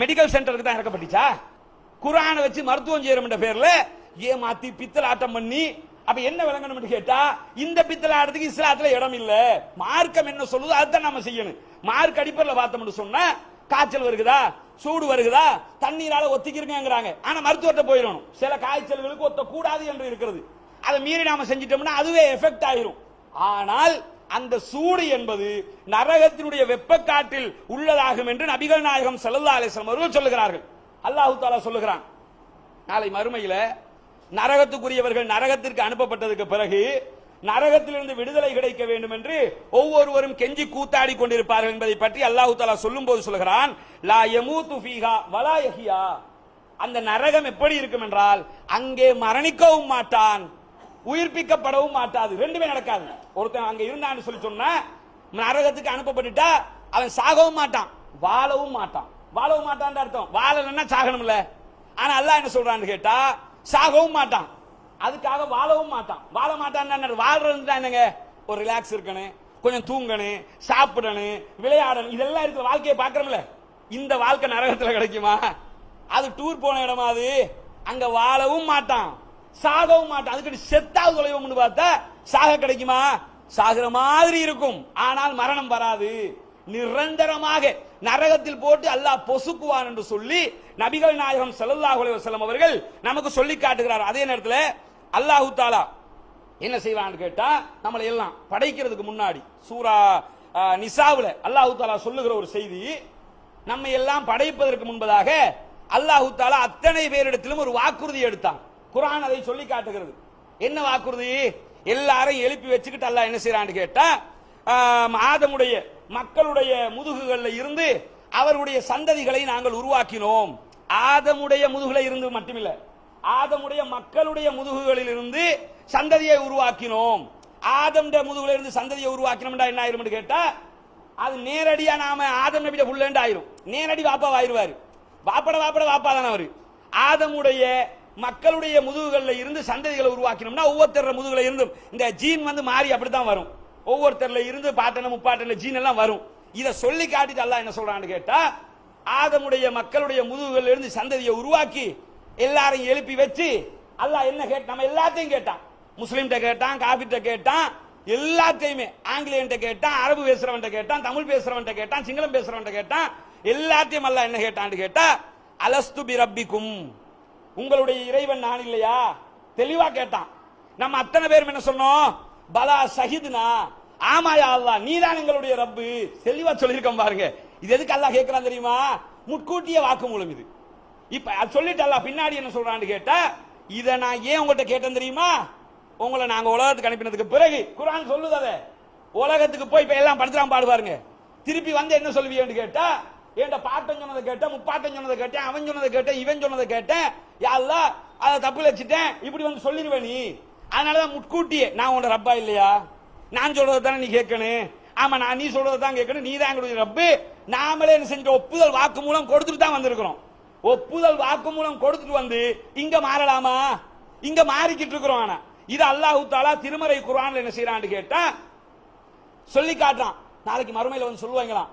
மெடிக்கல் சென்டருக்கு தான் இறக்கப்பட்டுச்சா? குர்ஆனை வச்சு மருத்துவம் செய்யறோம்ன்ற பேர்ல ஏமாத்தி பித்தலாட்டம் பண்ணி அப்ப என்ன விளங்கணும்னு கேட்டா இந்த பித்தலாட்டத்துக்கு இஸ்லாத்துல இடம் இல்ல. மார்க்கம் என்ன சொல்லுதோ அதுதான் நம்ம செய்யணும். மார்க் அடிப்படையில் பார்த்தோம்னு சொன்னா காய்ச்சல் வருகுதா? சூடு வருகுதா? தண்ணீரால ஒத்திக்கிறங்கிறாங்க ஆனா மருத்துவத்தை போயிடணும். சில காய்ச்சல்களுக்கு ஒத்த கூடாது என்று இருக்கிறது. அதை மீறி நாம செஞ்சிட்டோம்னா அதுவே எஃபெக்ட் ஆயிரும். ஆனால் அந்த சூடு என்பது நரகத்தினுடைய வெப்பக்காற்றில் உள்ளதாகும் என்று நபிகள் நாயகம் ஸல்லல்லாஹு அலைஹி அவர்கள் சொல்லுகிறார்கள். அல்லாஹு தாலா சொல்லுகிறான். நாளை மறுமையில நரகத்துக்குரியவர்கள் நரகத்திற்கு அனுப்பப்பட்டதுக்கு பிறகு நரகத்திலிருந்து விடுதலை கிடைக்க வேண்டும் என்று ஒவ்வொருவரும் கெஞ்சி கூத்தாடி கொண்டிருப்பார்கள் என்பதை பற்றி அல்லாஹு தாலா சொல்லும் போது சொல்கிறான் லா யமூத்து ஃபீஹா வலா யஹியா. அந்த நரகம் எப்படி இருக்கும் என்றால் அங்கே மரணிக்கவும் மாட்டான் உயிர்ப்பிக்கப்படவும் மாட்டாது. ரெண்டுமே நடக்காது. ஒருத்தன் அங்க இருந்தான்னு சொல்லி சொன்னா நரகத்துக்கு அனுப்பப்பட்டுட்டா அவன் சாகவும் மாட்டான் வாழவும் மாட்டான். வாழவும் மாட்டான் அர்த்தம். வாழலன்னா சாகணும்ல. ஆனா அல்லாஹ் என்ன சொல்றான்னு கேட்டா சாகவும் மாட்டான். அதுக்காக வாழவும் மாட்டான். வாழ மாட்டான் வாழ்றது என்னங்க? ஒரு ரிலாக்ஸ் இருக்கணும் கொஞ்சம் தூங்கணும் சாப்பிடணும் விளையாடணும். இதெல்லாம் இருக்கிற வாழ்க்கையை பார்க்கறோம்ல. இந்த வாழ்க்கை நரகத்தில் கிடைக்குமா? அது டூர் போன இடமா அது? அங்க வாழவும் மாட்டான். சாகவும் மாட்டான். அதுக்கு செத்தாவது தொலைவோம்னு பார்த்தா சாக கிடைக்குமா? சாகிற மாதிரி இருக்கும். ஆனால் மரணம் வராது. நிரந்தரமாக நரகத்தில் போட்டு அல்லாஹ் பொசுக்குவான் என்று சொல்லி நபிகள் நாயகம் ஸல்லல்லாஹு அலைஹி அவர்கள் நமக்கு சொல்லி காட்டுகிறார். அதே நேரத்தில் அல்லாஹு தாலா என்ன செய்வான்னு கேட்டா நம்மளை எல்லாம் படைக்கிறதுக்கு முன்னாடி சூரா அஹ், நிசாவுல அல்லாஹு தாலா சொல்லுகிற ஒரு செய்தி நம்ம எல்லாம் படைப்பதற்கு முன்பதாக அல்லாஹு தாலா அத்தனை பேரிடத்திலும் ஒரு வாக்குறுதி எடுத்தான். குரான் அதை சொல்லி காட்டுகிறது. என்ன வாக்குறுதி? எல்லாரும் எழுப்பி வச்சுக்கிட்டு அல்லாஹ் என்ன செய்யறான்னு கேட்டா ஆதமுடைய மக்களுடைய முதுகுகளில் இருந்து அவர்களுடைய சந்ததிகளை நாங்கள் உருவாக்கினோம். ஆதமுடைய முதுகுல இருந்து மட்டுமில்ல ஆதமுடைய மக்களுடைய முதுகுகளில் இருந்து சந்ததியை உருவாக்கினோம். ஆதம்ட முதுகுல இருந்து சந்ததியை உருவாக்கினோம்டா என்ன ஆயிரும் கேட்டா அது நேரடியா நாம ஆதம் நபிட புள்ளண்டு ஆயிரும். நேரடி வாப்பா ஆயிருவாரு வாப்பட வாப்பட வாப்பா தானே அவரு. ஆதமுடைய மக்களுடைய முதுகுகளில் இருந்து சந்ததிகளை உருவாக்கினோம்னா ஒவ்வொருத்தர முதுகுல இருந்தும் இந்த ஜீன் வந்து மாறி அப்படித்தான் வரும். ஒவ்வொருத்தர்ல இருந்து பாட்டன முப்பாட்டன ஜீன் எல்லாம் வரும். இதை சொல்லி காட்டிட்டு அல்லா என்ன சொல்றான்னு கேட்டா ஆதமுடைய மக்களுடைய முதுகுகள்ல இருந்து சந்ததியை உருவாக்கி எல்லாரையும் எழுப்பி வச்சு அல்லாஹ் என்ன கேட்ட நம்ம எல்லாத்தையும் கேட்டான். முஸ்லீம்கிட்ட கேட்டான் காபிட்ட கேட்டான் எல்லாத்தையுமே. ஆங்கிலேயன்ட்ட கேட்டான் அரபு பேசுறவன்ட்ட கேட்டான் தமிழ் பேசுறவன்ட்ட கேட்டான் சிங்களம் பேசுறவன்ட்ட கேட்டான் எல்லாத்தையும் அல்லா என்ன கேட்டான்னு கேட்டா அலஸ்து பிரபிக்கும் உங்களுடைய இறைவன் நான் இல்லையா? தெளிவா கேட்டான். நம்ம அத்தனை பேரும் என்ன சொன்னோம்? பலா சஹிதுனா ஆமாயா அல்லா நீதான் எங்களுடைய ரப்பு. தெளிவா சொல்லியிருக்கோம் பாருங்க. இது எதுக்கு அல்லாஹ் கேட்கிறான் தெரியுமா? முட்கூட்டிய வாக்குமூலம் இது. இப்ப அது சொல்லிட்டு அல்லா பின்னாடி என்ன சொல்றான்னு கேட்டா இத நான் ஏன் உங்கள்கிட்ட கேட்டேன் தெரியுமா? உங்களை நாங்க உலகத்துக்கு அனுப்பினதுக்கு பிறகு குரான் சொல்லுது அதை. உலகத்துக்கு போய் இப்ப எல்லாம் படுத்துறான் பாடுவாருங்க திருப்பி வந்து என்ன சொல்லுவீங்கன்னு கேட்டா ஏன்டா பாட்டன் சொன்னதை கேட்டேன் முப்பாட்டன் சொன்னதை கேட்டேன் அவன் சொன்னதை கேட்டேன் இவன் சொன்னதை கேட்டேன். யாருல அதை தப்பு வச்சுட்டேன் இப்படி வந்து சொல்லிடுவேன் நீ. அதனாலதான் முட்கூட்டியே நான் உன் ரப்பா இல்லையா? நான் சொல்றது தானே நீ கேட்கணும்? ஆமா நான் நீ சொல்றது தான் கேட்கணும். நீ தான் எங்களுடைய ரப்பு. நாமளே என்ன செஞ்ச ஒப்புதல் வாக்கு மூலம் கொடுத்துட்டு தான் வந்திருக்கிறோம். ஒப்புதல் வாக்குமூலம் கொடுத்துட்டு வந்து இங்க மாறலாமா? இங்க மாறிக்கிட்டு இருக்கிறோம் ஆனா. இது அல்லாஹு தாலா திருமறை குரான் என்ன செய்யறான்னு கேட்டா சொல்லி காட்டுறான். நாளைக்கு மறுமையில வந்து சொல்லுவாங்களாம்.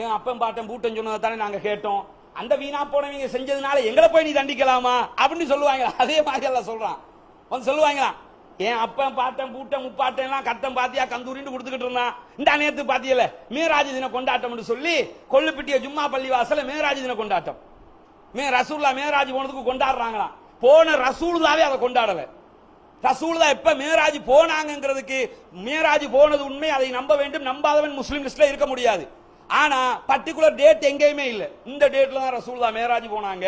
ஏன் அப்பன் பாட்டன் பூட்டன் சொன்னதை தானே நாங்க கேட்டோம். அந்த வீணா போனவங்க செஞ்சதுனால எங்களை போய் நீ தண்டிக்கலாமா? அப்படின்னு சொல்லுவாங்க. அதே மாதிரி எல்லாம் சொல்றான். வந்து சொல்லுவாங்களாம் ஏன் அப்பன் பாட்டன் பூட்டன் முப்பாட்டன் எல்லாம் கத்தம் பாத்தியா கந்தூரின்னு கொடுத்துக்கிட்டு இருந்தான். இந்த நேத்து பாத்தியல மீராஜ தின கொண்டாட்டம்னு சொல்லி கொள்ளுப்பிட்டிய ஜும்மா பள்ளி வாசல மேராஜ் தின கொண்டாட்டம். மே ரசூல்லா மேராஜ் போனதுக்கு கொண்டாடுறாங்களாம் போன ரசூல்லாவே அதை கொண்டாடல. ரசூல்லா எப்ப மேராஜ் போனாங்கங்கிறதுக்கு மேராஜ் போனது உண்மை அதை நம்ப வேண்டும் நம்பாதவன் முஸ்லீம் லிஸ்ட்ல இருக்க முடியாது. ஆனா பர்டிகுலர் டேட் எங்கேயுமே இல்லை. இந்த டேட்ல தான் ரசூல்லா மேராஜ் போனாங்க.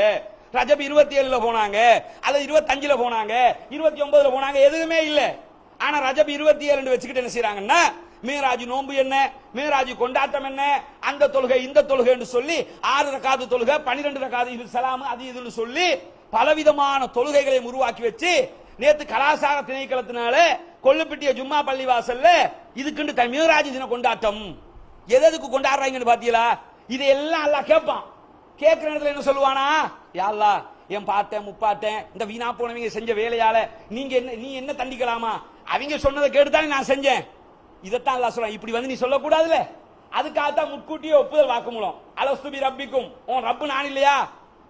ரஜப் இருபத்தி ஏழுல போனாங்க அல்லது இருபத்தஞ்சுல போனாங்க இருபத்தி ஒன்பதுல போனாங்க எதுவுமே இல்ல. ஆனா ரஜப் இருபத்தி ஏழு வச்சுக்கிட்டு என்ன செய்யறாங்கன்னா மீராஜ் நோன்பு என்ன மீராஜ் கொண்டாட்டம் என்ன அந்த தொழுகை இந்த தொழுகைன்னு சொல்லி ஆறு ரக்காது தொழுகை பன்னிரெண்டு ரக்காது இது சலாம் அது இதுன்னு சொல்லி பலவிதமான தொழுகைகளை உருவாக்கி வச்சு நேத்து கலாசார திணைக்களத்தினால கொல்லுப்பட்டிய ஜும்மா பள்ளி வாசல்ல இதுக்குண்டு த- தின கொண்டாட்டம். எதுக்கு கொண்டாடுறாங்கன்னு பாத்தீங்களா? இது எல்லாம் கேட்பான் கேட்கிற இடத்துல என்ன சொல்லுவானா? யாழ்லா என் பார்த்தேன் முப்பாட்டேன் இந்த வீணா போனவங்க செஞ்ச வேலையால நீங்க என்ன நீ என்ன தண்டிக்கலாமா? அவங்க சொன்னதை கேட்டுதானே நான் செஞ்சேன். இதைத்தான் அல்லா சொல்றான். இப்படி வந்து நீ சொல்லக்கூடாதுல அதுக்காகத்தான் முன்கூட்டியே ஒப்புதல் வாக்குமூலம். அலஸ்துபி ரப்பிக்கும். உன் ரப்பு நான் இல்லையா?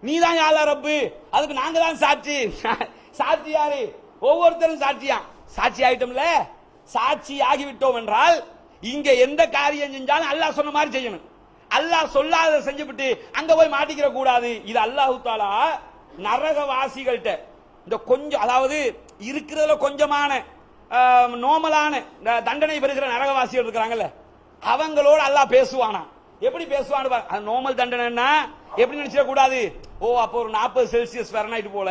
நீ தான் யாழா ரப்பு. அதுக்கு நாங்க தான் சாட்சி. சாட்சி யாரு? ஒவ்வொருத்தரும் சாட்சியா? சாட்சி ஆயிட்டோம்ல? சாட்சி ஆகிவிட்டோம் என்றால் இங்க எந்த காரியம் செஞ்சாலும் அல்லாஹ் சொன்ன மாதிரி செய்யணும். அல்லாஹ் சொல்லாத செஞ்சுபிட்டு அங்க போய் மாட்டிக்கிற கூடாது. இது அல்லாஹு தாலா நரகவாசிகள்கிட்ட. இந்த கொஞ்சம் அதாவது இருக்கிறதுல கொஞ்சமான நோமலான இந்த தண்டனை பெறுகிற நரகவாசிகள் இருக்கிறாங்கல்ல அவங்களோட அல்லாஹ் பேசுவானா? எப்படி பேசுவான்னு நோமல் தண்டனைன்னா எப்படி நினைச்சிட கூடாது ஓ அப்போ ஒரு நாற்பது செல்சியஸ் ஃபெரனைட் போல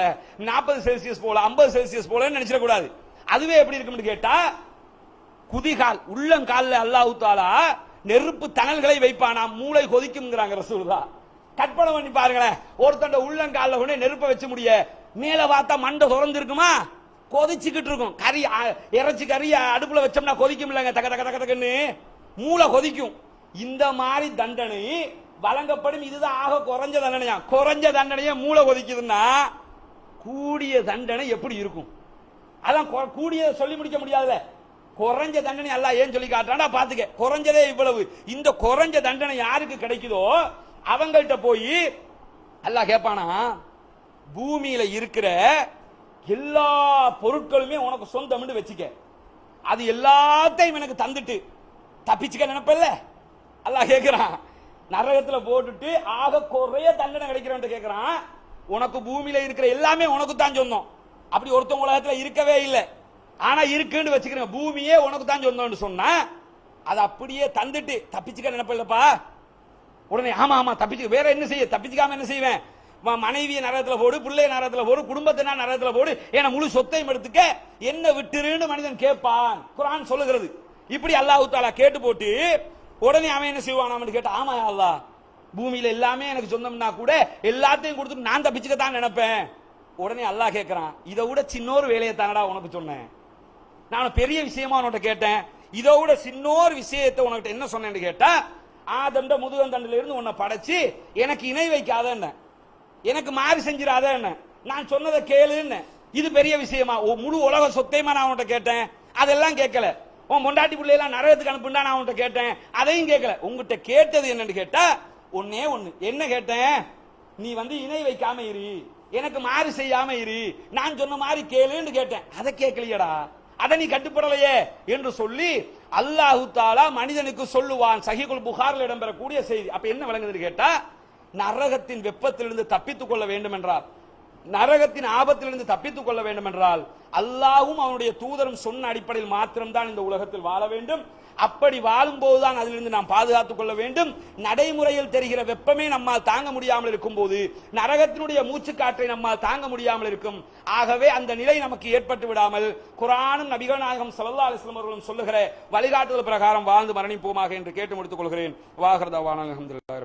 நாற்பது செல்சியஸ் போல ஐம்பது செல்சியஸ் போல நினைச்சிட கூடாது அதுவே எப்படி இருக்கும்னு கேட்டா குதிகால் உள்ளங்காலில் அல்லாஹு தாலா நெருப்பு தணல்களை வைப்பானா. மூளை கொதிக்கும்ங்கிறாங்க ரசூலுல்லா. கற்பனை பண்ணி பாருங்களேன். ஒருத்தண்ட உள்ளங்கால்ல உடனே நெருப்பை வச்சு முடிய. மேல பார்த்தா மண்டை திறந்துருக்குமா? கொதிச்சுக்கிட்டு இருக்கும். கறி இறைச்சி கறி அடுப்புல வச்சோம்னா கொதிக்கும் இல்லைங்க தக்க தக்க தக்க தக்கன்னு மூளை கொதிக்கும். இந்த மாதிரி தண்டனை வழங்கப்படும். இதுதான் ஆக குறைஞ்ச தண்டனையா? குறைஞ்ச தண்டனையே மூளை கொதிக்குதுன்னா கூடிய தண்டனை எப்படி இருக்கும்? அதான் கொ- சொல்லி முடிக்க முடியாதுல்ல. குறைஞ்ச தண்டனை எல்லாம் ஏன் சொல்லி காட்டுறான்டா பாத்துக்க குறைஞ்சதே இவ்வளவு. இந்த குறைஞ்ச தண்டனை யாருக்கு கிடைக்குதோ அவங்கள்ட்ட போய் அல்லாஹ் கேட்பானா பூமியில இருக்கிற எல்லா பொருட்களுமே உனக்கு சொந்தம்னு வச்சுக்க. அது எல்லாத்தையும் எனக்கு தந்துட்டு தப்பிச்சுக்க நினைப்பல்ல? அல்லாஹ் கேக்குறான். நரகத்துல போட்டுட்டு ஆக குறைய தண்டனை கிடைக்கிறவன் கேக்குறான். உனக்கு பூமியில இருக்கிற எல்லாமே உனக்கு தான் சொந்தம். அப்படி ஒருத்தவங்க உலகத்துல இருக்கவே இல்லை. ஆனா இருக்குன்னு வச்சுக்கிறேன். பூமியே உனக்கு தான் சொந்தம்னு சொன்னா அதை அப்படியே தந்துட்டு தப்பிச்சுக்க நினைப்பில்லப்பா உடனே ஆமா ஆமா தப்பிச்சு வேற என்ன செய்ய? தப்பிச்சுக்காம என்ன செய்வேன்? ம- மனைவியை நரகத்துல போடு பிள்ளைய நரகத்துல போடு குடும்பத்தை நான் நரகத்துல போடு என முழு சொத்தையும் எடுத்துக்க. என்ன விட்டுருன்னு மனிதன் கேட்பான். குரான் சொல்லுகிறது. இப்படி அல்லாஹு தாலா கேட்டு போட்டு உடனே அவன் என்ன செய்வான் கேட்டா ஆமா அல்லா அல்லாஹ் பூமியில எல்லாமே எனக்கு சொந்தம்னா கூட எல்லாத்தையும் கொடுத்துட்டு நான் தப்பிச்சுக்க தான் நினைப்பேன். உடனே அல்லாஹ் கேட்கிறான் இதை விட சின்னோரு வேலையை தானடா உனக்கு சொன்னேன். நான் பெரிய விஷயமா உன்கிட்ட கேட்டேன். இதோ விட சின்னோரு விஷயத்தை உனக்கிட்ட என்ன சொன்னேன்னு கேட்டா ஆதண்ட முதுகந்தண்டில இருந்து உன்னை படைச்சு எனக்கு இணை வைக்காத என்ன எனக்கு மாறி செஞ்சிடாத என்ன நான் சொன்னதை கேளுன்னு. இது பெரிய விஷயமா. ஓ, முழு உலக சொத்தையுமா நான் உன்கிட்ட கேட்டேன். அதெல்லாம் கேட்கல. உன் பொண்டாட்டி பிள்ளையெல்லாம் நரகத்துக்கு அனுப்புண்டா நான் உன்கிட்ட கேட்டேன். அதையும் கேட்கல. உங்ககிட்ட கேட்டது என்னன்னு கேட்டா ஒன்னே ஒண்ணு. என்ன கேட்டேன்? நீ வந்து இணை வைக்காம இரு. எனக்கு மாறு செய்யாம இரு. நான் சொன்ன மாதிரி கேளுன்னு கேட்டேன். அதை கேட்கலையடா. அதை நீ கட்டுப்படலையே என்று சொல்லி அல்லாஹு தாலா மனிதனுக்கு சொல்லுவான். சஹிகுல் புகாரில் இடம்பெறக்கூடிய செய்தி. அப்ப என்ன விளங்குதுன்னு கேட்டா நரகத்தின் வெப்பத்திலிருந்து தப்பித்துக் கொள்ள வேண்டும் என்றார் நரகத்தின் ஆபத்திலிருந்து தப்பித்துக் கொள்ள வேண்டும் என்றால் அல்லாவும் அவனுடைய தூதரும் சொன்ன அடிப்படையில் மாத்திரம்தான் இந்த உலகத்தில் வாழ வேண்டும். அப்படி வாழும்போதுதான் அதிலிருந்து நாம் பாதுகாத்துக் கொள்ள வேண்டும். நடைமுறையில் தெரிகிற வெப்பமே நம்மால் தாங்க முடியாமல் இருக்கும் போது நரகத்தினுடைய மூச்சுக்காற்றை நம்மால் தாங்க முடியாமல் இருக்கும். ஆகவே அந்த நிலை நமக்கு ஏற்பட்டு விடாமல் குரானும் நபிகள் நாயகம் ஸல்லல்லாஹு அலைஹி அவர்களும் சொல்லுகிற வழிகாட்டுதல் பிரகாரம் வாழ்ந்து மரணிப்போமாக என்று கேட்டு முடித்துக் கொள்கிறேன். வாகரதாவான அல்ஹம்துலில்லாஹி